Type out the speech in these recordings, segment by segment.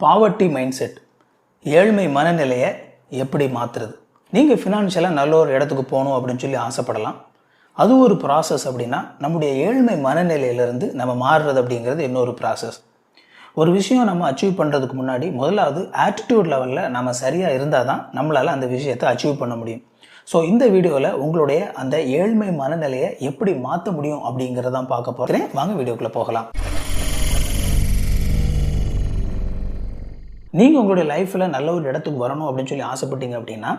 Poverty mind set ஏழ்மை மனநிலையை எப்படி மாற்றுறது நீங்கள் ஃபினான்ஷியலாக நல்ல ஒரு இடத்துக்கு போகணும் அப்படின்னு சொல்லி ஆசைப்படலாம். அது ஒரு ப்ராசஸ் அப்படின்னா நம்முடைய ஏழ்மை மனநிலையிலேருந்து நம்ம மாறுறது அப்படிங்கிறது இன்னொரு ப்ராசஸ் ஒரு விஷயம் நம்ம அச்சீவ் பண்ணுறதுக்கு முன்னாடி முதலாவது ஆட்டிடியூட் லெவலில் நம்ம சரியாக இருந்தால் தான் நம்மளால் அந்த விஷயத்தை அச்சீவ் பண்ண முடியும். ஸோ இந்த வீடியோவில் உங்களுடைய அந்த ஏழ்மை மனநிலையை எப்படி மாற்ற முடியும் அப்படிங்கிறதான் பார்க்க போகிறேன் வாங்க வீடியோக்குள்ளே போகலாம். நீங்கள் உங்களுடைய லைஃப்பில் நல்ல ஒரு இடத்துக்கு வரணும் அப்படின்னு சொல்லி ஆசைப்பட்டீங்க அப்படின்னா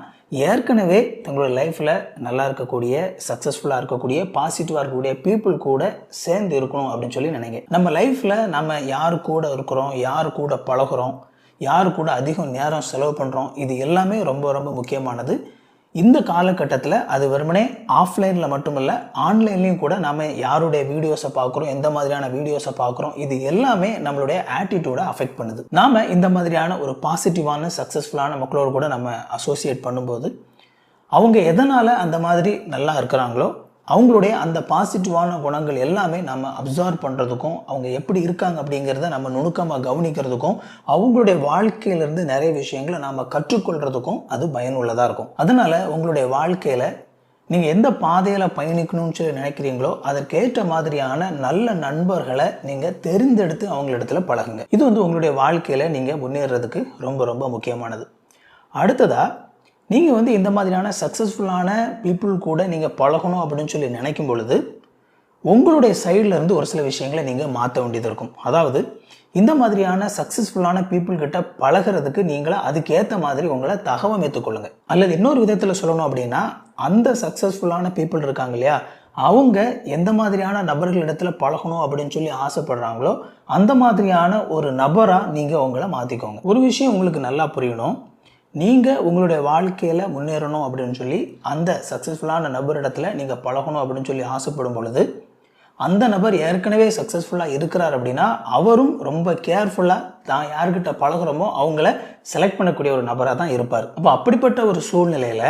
ஏற்கனவே தங்களுடைய லைஃப்பில் நல்லா இருக்கக்கூடிய சக்ஸஸ்ஃபுல்லாக இருக்கக்கூடிய பாசிட்டிவாக இருக்கக்கூடிய பீப்புள் கூட சேர்ந்து இருக்கணும் அப்படின்னு சொல்லி நினைங்க. நம்ம லைஃப்பில் நம்ம யார் கூட இருக்கிறோம் யார் கூட பழகுறோம் யார் கூட அதிகம் நேரம் செலவு பண்ணுறோம் இது எல்லாமே ரொம்ப ரொம்ப முக்கியமானது. இந்த காலகட்டத்தில் அது வெறுமனே ஆஃப்லைனில் மட்டுமல்ல ஆன்லைன்லேயும் கூட நம்ம யாருடைய வீடியோஸை பார்க்குறோம் எந்த மாதிரியான வீடியோஸை பார்க்குறோம் இது எல்லாமே நம்மளுடைய ஆட்டிடியூடை அஃபெக்ட் பண்ணுது. நாம் இந்த மாதிரியான ஒரு பாசிட்டிவான சக்ஸஸ்ஃபுல்லான மக்களோடு கூட நம்ம அசோசியேட் பண்ணும்போது அவங்க எதனால் அந்த மாதிரி நல்லா இருக்கிறாங்களோ அவங்களுடைய அந்த பாசிட்டிவான குணங்கள் எல்லாமே நம்ம அப்சர்வ் பண்ணுறதுக்கும் அவங்க எப்படி இருக்காங்க அப்படிங்கிறத நம்ம நுணுக்கமாக கவனிக்கிறதுக்கும் அவங்களுடைய வாழ்க்கையிலேருந்து நிறைய விஷயங்களை நாம் கற்றுக்கொள்கிறதுக்கும் அது பயனுள்ளதாக இருக்கும். அதனால் உங்களுடைய வாழ்க்கையில் நீங்கள் எந்த பாதையில் பயணிக்கணும்னு சொல்லி நினைக்கிறீங்களோ அதற்கேற்ற மாதிரியான நல்ல நண்பர்களை நீங்கள் தெரிந்தெடுத்து அவங்களிடத்துல பழகுங்க. இது வந்து உங்களுடைய வாழ்க்கையில் நீங்கள் முன்னேறதுக்கு ரொம்ப ரொம்ப முக்கியமானது. அடுத்ததாக நீங்கள் வந்து இந்த மாதிரியான சக்ஸஸ்ஃபுல்லான பீப்புள் கூட நீங்கள் பழகணும் அப்படின்னு சொல்லி நினைக்கும் பொழுது உங்களுடைய சைடில் இருந்து ஒரு சில விஷயங்களை நீங்கள் மாற்ற வேண்டியது இருக்கும். அதாவது இந்த மாதிரியான சக்ஸஸ்ஃபுல்லான பீப்புள் கிட்ட பழகிறதுக்கு நீங்களே அதுக்கேற்ற மாதிரி உங்களை தகவமைத்துக் கொள்ளுங்கள் அல்லது இன்னொரு விதத்தில் சொல்லணும் அப்படின்னா அந்த சக்ஸஸ்ஃபுல்லான பீப்புள் இருக்காங்க இல்லையா அவங்க எந்த மாதிரியான நபர்களிடத்தில் பழகணும் அப்படின்னு சொல்லி ஆசைப்படுறாங்களோ அந்த மாதிரியான ஒரு நபராக நீங்கள் உங்களை மாற்றிக்கோங்க ஒரு விஷயம் உங்களுக்கு நல்லா புரியணும். நீங்கள் உங்களுடைய வாழ்க்கையில் முன்னேறணும் அப்படின்னு சொல்லி அந்த சக்ஸஸ்ஃபுல்லான நபரிடத்தில் நீங்கள் பழகணும் அப்படின்னு சொல்லி ஆசைப்படும் பொழுது அந்த நபர் ஏற்கனவே சக்ஸஸ்ஃபுல்லாக இருக்கிறார் அப்படின்னா அவரும் ரொம்ப கேர்ஃபுல்லாக தான் யார்கிட்ட பழகுறோமோ அவங்கள செலக்ட் பண்ணக்கூடிய ஒரு நபராக தான் இருப்பார். அப்போ அப்படிப்பட்ட ஒரு சூழ்நிலையில்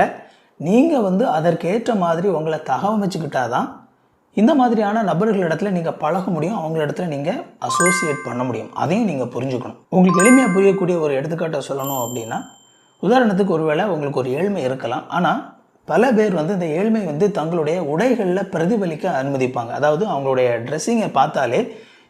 நீங்கள் வந்து அதற்கேற்ற மாதிரி உங்களை தகவமைச்சுக்கிட்டா தான் இந்த மாதிரியான நபர்களிடத்துல நீங்கள் பழக முடியும் அவங்களிடத்துல நீங்கள் அசோசியேட் பண்ண முடியும். அதையும் நீங்கள் புரிஞ்சுக்கணும். உங்களுக்கு எளிமையாக புரியக்கூடிய ஒரு எடுத்துக்காட்டை சொல்லணும் அப்படின்னா உதாரணத்துக்கு ஒருவேளை உங்களுக்கு ஒரு ஏழ்மை இருக்கலாம். ஆனால் பல பேர் வந்து இந்த ஏழ்மை வந்து தங்களுடைய உடைகளில் பிரதிபலிக்க அனுமதிப்பாங்க. அதாவது அவங்களுடைய ட்ரெஸ்ஸிங்கை பார்த்தாலே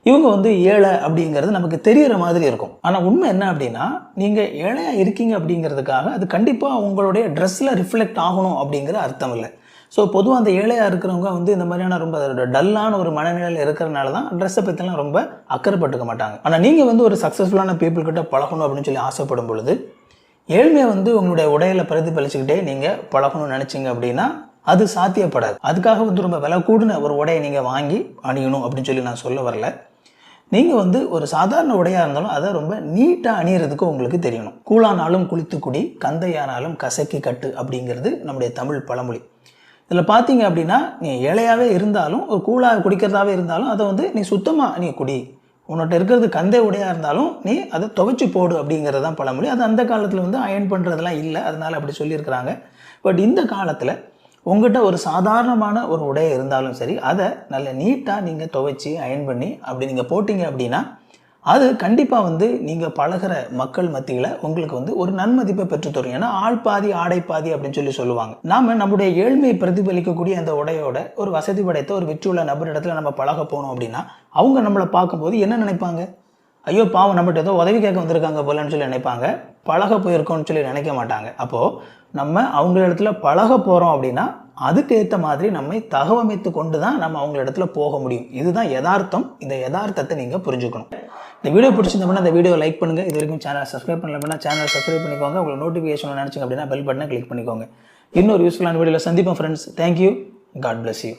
இவங்க வந்து ஏழை அப்படிங்கிறது நமக்கு தெரிகிற மாதிரி இருக்கும். ஆனால் உண்மை என்ன அப்படின்னா நீங்கள் ஏழையாக இருக்கீங்க அப்படிங்கிறதுக்காக அது கண்டிப்பாக உங்களுடைய ட்ரெஸ்ஸில் ரிஃப்ளெக்ட் ஆகணும் அப்படிங்கிற அர்த்தம் இல்லை. ஸோ பொதுவாக அந்த ஏழையாக இருக்கிறவங்க வந்து இந்த மாதிரியான ரொம்ப டல்லான ஒரு மனநிலையில் இருக்கிறனால தான் ட்ரெஸ்ஸை பற்றிலாம் ரொம்ப அக்கறைப்பட்டுக்க மாட்டாங்க. ஆனால் நீங்கள் வந்து ஒரு சக்ஸஸ்ஃபுல்லான பீப்புள்கிட்ட பழகணும் அப்படின்னு சொல்லி ஆசைப்படும் பொழுது ஏழ்மையை வந்து உங்களுடைய உடையில் பிரதிபலிச்சுக்கிட்டே நீங்கள் பழகணும்னு நினச்சிங்க அப்படின்னா அது சாத்தியப்படாது. அதுக்காக வந்து ரொம்ப விலை கூடின ஒரு உடையை நீங்கள் வாங்கி அணியணும் அப்படின்னு சொல்லி நான் சொல்ல வரல. நீங்கள் வந்து ஒரு சாதாரண உடையாக இருந்தாலும் அதை ரொம்ப நீட்டாக அணியறதுக்கு உங்களுக்கு தெரியணும். கூழானாலும் குளித்து குடி கந்தையானாலும் கசக்கி கட்டு அப்படிங்கிறது நம்முடைய தமிழ் பழமொழி. இதில் பார்த்தீங்க அப்படின்னா நீ ஏழையாகவே இருந்தாலும் ஒரு கூழாக குடிக்கிறதாவே இருந்தாலும் அதை வந்து நீ சுத்தமாக நீ குடி. உன்னோட இருக்கிறது கந்தை உடையாக இருந்தாலும் நீ அதை துவைச்சி போடு அப்படிங்கிறது தான் பழமொழி. அது அந்த காலத்தில் வந்து அயன் பண்ணுறதுலாம் இல்லை. அதனால் அப்படி சொல்லியிருக்கிறாங்க. பட் இந்த காலத்தில் உங்கள்கிட்ட ஒரு சாதாரணமான ஒரு உடையை இருந்தாலும் சரி அதை நல்ல நீட்டாக நீங்கள் துவைச்சி அயன் பண்ணி அப்படி நீங்கள் போட்டிங்க அப்படின்னா அது கண்டிப்பாக வந்து நீங்கள் பழகிற மக்கள் மத்தியில் உங்களுக்கு வந்து ஒரு நன்மதிப்பை பெற்றுத்தரும் ஏன்னா ஆள் பாதி ஆடை பாதி அப்படின்னு சொல்லி சொல்லுவாங்க. நாம் நம்முடைய ஏழ்மையை பிரதிபலிக்கக்கூடிய அந்த உடையோட ஒரு வசதி படைத்த ஒரு வெற்றியுள்ள நபரிடத்தில் நம்ம பழக போனோம் அப்படின்னா அவங்க நம்மளை பார்க்கும்போது என்ன நினைப்பாங்க? ஐயோ பாவம் நம்மகிட்ட ஏதோ உதவி கேட்க வந்திருக்காங்க போலன்னு சொல்லி நினைப்பாங்க. பழக போயிருக்கோம்னு சொல்லி நினைக்க மாட்டாங்க. அப்போது நம்ம அவங்க இடத்துல பழக போகிறோம் அப்படின்னா அதுக்கு ஏற்ற மாதிரி நம்மை தகவமைத்து கொண்டு தான் நம்ம அவங்க இடத்துல போக முடியும். இதுதான் யதார்த்தம். இந்த யதார்த்தத்தை நீங்கள் புரிஞ்சுக்கணும். இந்த வீடியோ பிடிச்சிருந்தோம்னா இந்த வீடியோ லைக் பண்ணுங்கள் இது வரைக்கும் சேனல் சப்ஸ்கிரைப் பண்ணல அப்படின்னா சேனல் சப்ஸ்கிரைப் பண்ணிக்கோங்க. உங்களுக்கு நோட்டிஃபிகேஷன் நினச்சிங்க அப்படின்னா பெல் பட்டனை கிளிக் பண்ணிக்கோங்க. இன்னொரு யூஸ்ஃபுல்லான வீடியோவில் சந்திப்போம் friends thank you god bless you